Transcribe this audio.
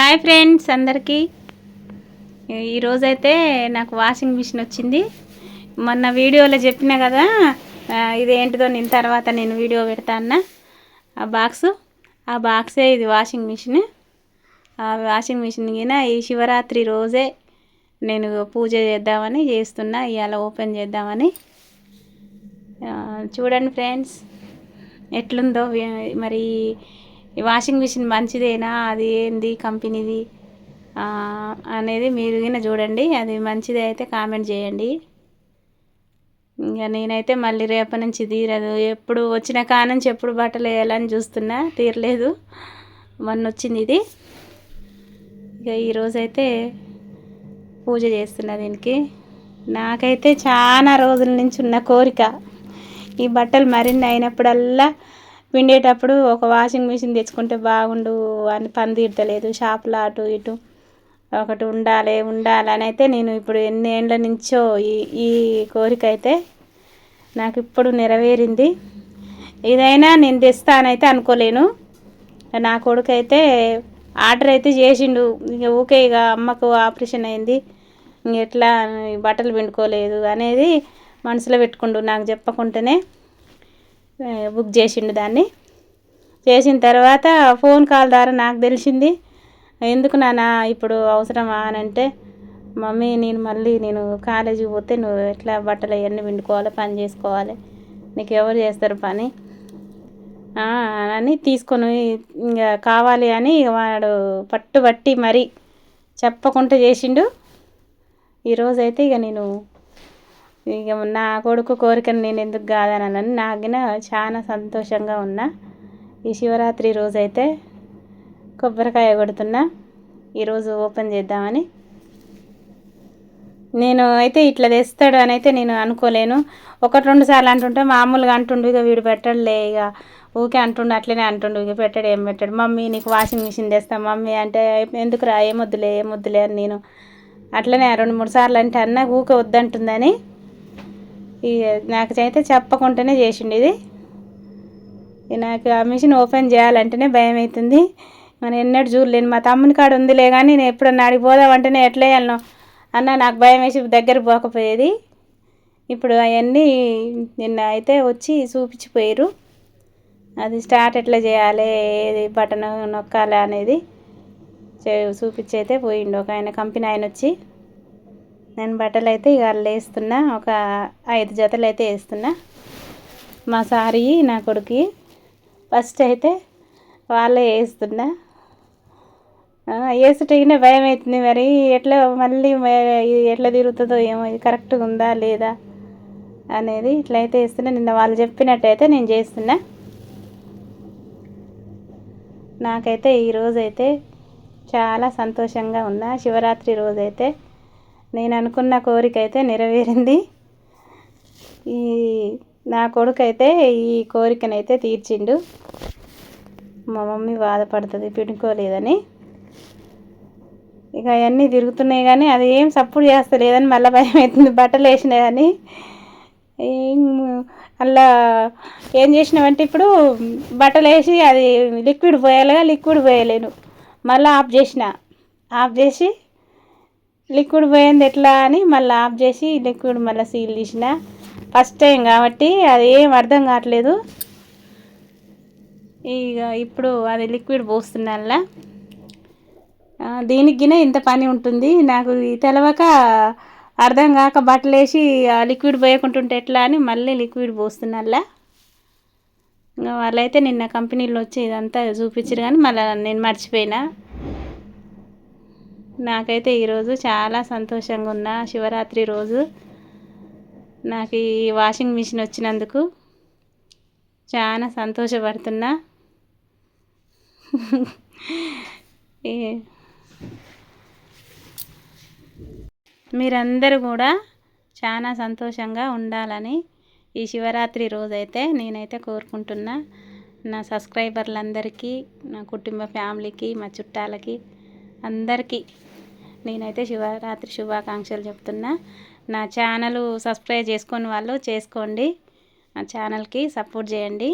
Hi friends అందరికీ. ఈరోజైతే నాకు వాషింగ్ మిషన్ వచ్చింది. మొన్న వీడియోలో చెప్పిన కదా ఇదేంటిదో నేను తర్వాత నేను వీడియో పెడతా అన్న. ఆ బాక్సు ఆ బాక్సే ఇది వాషింగ్ మిషన్. ఆ వాషింగ్ మిషన్ కింద ఈ శివరాత్రి రోజే నేను పూజ చేద్దామని చేస్తున్నా. ఇవాళ ఓపెన్ చేద్దామని. చూడండి ఫ్రెండ్స్ ఎట్లుందో మరి ఈ వాషింగ్ మిషన్ మంచిదేనా? అది ఏంది? కంపెనీది? అనేది మీరు గిన చూడండి. అది మంచిది అయితే కామెంట్ చేయండి. ఇంకా నేనైతే మళ్ళీ రేపటి నుంచి తీరదు. ఎప్పుడు వచ్చిన కాడ నుంచి ఎప్పుడు బట్టలు వేయాలని చూస్తున్నా. తీరలేదు. మొన్న వచ్చింది ఇది. ఇక ఈరోజైతే పూజ చేస్తున్నా దీనికి. నాకైతే చాలా రోజుల నుంచి ఉన్న కోరిక ఈ బట్టలు మరిన్ని అయినప్పుడల్లా పిండేటప్పుడు ఒక వాషింగ్ మిషన్ తెచ్చుకుంటే బాగుండు అని పని తీరతలేదు. షాపులో అటు ఇటు ఒకటి ఉండాలి ఉండాలి అని అయితే నేను ఇప్పుడు ఎన్ని ఏండ్ల నుంచో ఈ ఈ కోరిక అయితే నాకు ఇప్పుడు నెరవేరింది. ఇదైనా నేను తెస్తానైతే అనుకోలేను. నా కొడుకు అయితే ఆర్డర్ అయితే చేసిండు. ఇక ఊకే ఇక అమ్మకు ఆపరేషన్ అయింది. ఇంక ఎట్లా బట్టలు పిండుకోలేదు అనేది మనసులో పెట్టుకుండు. నాకు చెప్పకుండానే బుక్ చేసిండు దాన్ని. చేసిన తర్వాత ఫోన్ కాల్ ద్వారా నాకు తెలిసింది ఎందుకు నాన్న ఇప్పుడు అవసరమా? అని అంటే మమ్మీ నేను మళ్ళీ నేను కాలేజీకి పోతే నువ్వు ఎట్లా బట్టలు అవన్నీ పిండుకోవాలి పని చేసుకోవాలి? నీకు ఎవరు చేస్తారు పని? అని తీసుకొని ఇంకా కావాలి అని వాడు పట్టుబట్టి మరి చెప్పకుండా చేసిండు. ఈరోజైతే ఇక నేను ఇక నా కొడుకు కోరికను నేను ఎందుకు కాదనని నాగిన చాలా సంతోషంగా ఉన్నా. ఈ శివరాత్రి రోజైతే కొబ్బరికాయ కొడుతున్నా. ఈరోజు ఓపెన్ చేద్దామని. నేను అయితే ఇట్లా తెస్తాడు అని అయితే నేను అనుకోలేను. ఒకటి రెండు సార్లు అంటుంటే మామూలుగా అంటుండు ఇక వీడు పెట్టడులే ఇక ఊకే అంటుండు అట్లనే అంటుండు ఇక పెట్టాడు ఏం పెట్టాడు. మమ్మీ నీకు వాషింగ్ మిషన్ తెస్తా మమ్మీ అంటే ఎందుకు రా ఏమొద్దులే ఏమొద్దులే అని నేను అట్లనే రెండు మూడు సార్లు అంటే అన్న ఊకే వద్దంటుందని ఇక నాకు అయితే చెప్పకుండానే చేసిండు ఇది. నాకు ఆ మిషన్ ఓపెన్ చేయాలంటేనే భయం అవుతుంది మనం ఎన్నడూ చూడలేను. మా తమ్ముని కాడ ఉందిలే కానీ నేను ఎప్పుడన్నా అడిగి పోదామంటేనే ఎట్లా వెళ్ళను అన్న నాకు భయం వేసి దగ్గర పోకపోయేది. ఇప్పుడు అవన్నీ నిన్న అయితే వచ్చి చూపించిపోయారు అది స్టార్ట్ ఎట్లా చేయాలి ఏది బటన్ నొక్కాలి అనేది చే- చూపించి అయితే పోయిండు. ఒక ఆయన కంపెనీ ఆయన వచ్చి నేను బట్టలు అయితే ఇక వేస్తున్నా. ఒక ఐదు జతలు అయితే వేస్తున్నా. మా సారీ నా కొడుకు ఫస్ట్ అయితే వాళ్ళే వేస్తున్నా. ఆ, వేసుటగిన భయం అవుతుంది మరి. ఎట్లా మళ్ళీ ఎట్లా తిరుగుతుందో ఏమో ఇది కరెక్ట్గా ఉందా లేదా అనేది ఇట్లయితే వేస్తున్నా. నిన్న వాళ్ళు చెప్పినట్టయితే నేను చేస్తున్నా. నాకైతే ఈ రోజైతే చాలా సంతోషంగా ఉన్నా. శివరాత్రి రోజైతే నేను అనుకున్న కోరిక అయితే నెరవేరింది. ఈ నా కొడుకు అయితే ఈ కోరికనైతే తీర్చిండు. మా మమ్మీ బాధపడుతుంది పిడుకోలేదని. ఇక అవన్నీ తిరుగుతున్నాయి కానీ అది ఏం సప్పుడు చేస్తలేదని మళ్ళీ భయం అవుతుంది బట్టలు వేసినా కానీ. అలా ఏం చేసినామంటే ఇప్పుడు బట్టలు వేసి అది లిక్విడ్ పోయాలిగా లిక్విడ్ పోయలేను. మళ్ళీ ఆఫ్ చేసిన. ఆఫ్ చేసి లిక్విడ్ పోయింది ఎట్లా అని మళ్ళీ ఆఫ్ చేసి లిక్విడ్ మళ్ళీ సీల్ తీసిన ఫస్ట్ టైం కాబట్టి అది ఏం అర్థం కావట్లేదు. ఇక ఇప్పుడు అది లిక్విడ్ పోస్తున్నా దీనికినే ఇంత పని ఉంటుంది. నాకు తెలవక అర్థం కాక బట్టలు వేసి ఆ లిక్విడ్ పోయకుంటుంటే ఎట్లా అని మళ్ళీ లిక్విడ్ పోస్తున్నా ఇంకా వాళ్ళైతే నిన్న కంపెనీలో వచ్చి ఇదంతా చూపించారు కానీ మళ్ళీ నేను మర్చిపోయినా. నాకైతే ఈరోజు చాలా సంతోషంగా ఉన్న శివరాత్రి రోజు నాకు ఈ వాషింగ్ మిషన్ వచ్చినందుకు చాలా సంతోషపడుతున్నా. ఈ- మీరందరూ కూడా చాలా సంతోషంగా ఉండాలని ఈ శివరాత్రి రోజైతే నేనైతే కోరుకుంటున్నా. నా సబ్స్క్రైబర్లందరికీ నా కుటుంబ ఫ్యామిలీకి మా చుట్టాలకి అందరికీ నేనైతే శివరాత్రి శుభాకాంక్షలు చెప్తున్నా. నా ఛానల్ సబ్స్క్రైబ్ చేసుకుని వాళ్ళు చేసుకోండి. నా ఛానల్కి సపోర్ట్ చేయండి.